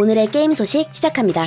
오늘의 게임 소식 시작합니다.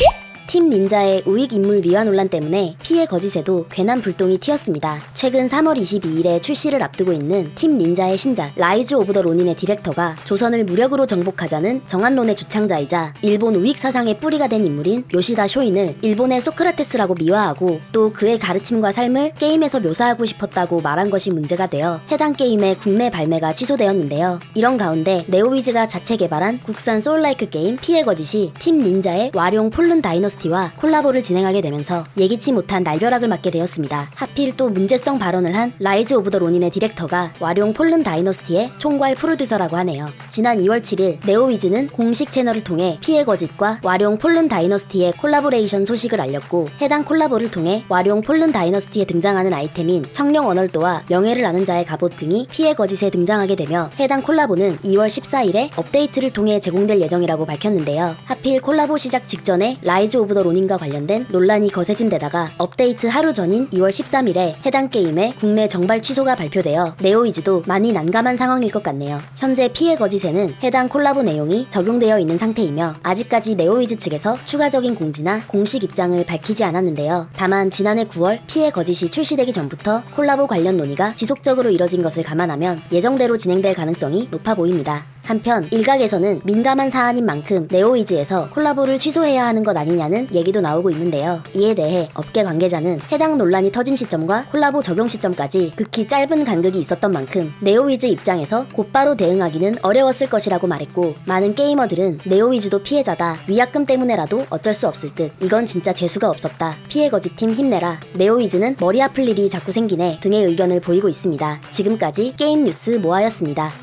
팀 닌자의 우익 인물 미화 논란 때문에 피해 거짓에도 괜한 불똥이 튀었습니다. 최근 3월 22일에 출시를 앞두고 있는 팀 닌자의 신작 라이즈 오브 더 로닌의 디렉터가 조선을 무력으로 정복하자는 정한론의 주창자이자 일본 우익 사상의 뿌리가 된 인물인 요시다 쇼인을 일본의 소크라테스라고 미화하고 또 그의 가르침과 삶을 게임에서 묘사하고 싶었다고 말한 것이 문제가 되어 해당 게임의 국내 발매가 취소되었는데요. 이런 가운데 네오위즈가 자체 개발한 국산 소울라이크 게임 피해 거짓이 팀 닌자의 와룡 폴른 다이너스 티와 콜라보를 진행하게 되면서 예기치 못한 날벼락을 맞게 되었습니다. 하필 또 문제성 발언을 한 라이즈 오브 더 로닌의 디렉터가 와룡 폴른 다이너스티의 총괄 프로듀서라고 하네요. 지난 2월 7일 네오위즈는 공식 채널을 통해 피해 거짓과 와룡 폴른 다이너스티의 콜라보레이션 소식을 알렸고 해당 콜라보를 통해 와룡 폴른 다이너스티에 등장하는 아이템인 청룡 언얼도와 명예를 아는 자의 갑옷 등이 피해 거짓에 등장하게 되며 해당 콜라보는 2월 14일에 업데이트를 통해 제공될 예정이라고 밝혔는데요. 하필 콜라보 시작 직전에 라이즈 오브 더 로닌과 관련된 논란이 거세진 데다가 업데이트 하루 전인 2월 13일에 해당 게임의 국내 정발 취소가 발표되어 네오이즈도 많이 난감한 상황일 것 같네요. 현재 피해 거짓에는 해당 콜라보 내용이 적용되어 있는 상태이며 아직까지 네오이즈 측에서 추가적인 공지나 공식 입장을 밝히지 않았는데요. 다만 지난해 9월 피해 거짓이 출시되기 전부터 콜라보 관련 논의가 지속적으로 이뤄진 것을 감안하면 예정대로 진행될 가능성이 높아 보입니다. 한편 일각에서는 민감한 사안인 만큼 네오이즈에서 콜라보를 취소해야 하는 것 아니냐는 얘기도 나오고 있는데요. 이에 대해 업계 관계자는 해당 논란이 터진 시점과 콜라보 적용 시점까지 극히 짧은 간극이 있었던 만큼 네오이즈 입장에서 곧바로 대응하기는 어려웠을 것이라고 말했고 많은 게이머들은 네오이즈도 피해자다 위약금 때문에라도 어쩔 수 없을 듯 이건 진짜 재수가 없었다 피해 거짓팀 힘내라 네오이즈는 머리 아플 일이 자꾸 생기네 등의 의견을 보이고 있습니다. 지금까지 게임 뉴스 모아였습니다.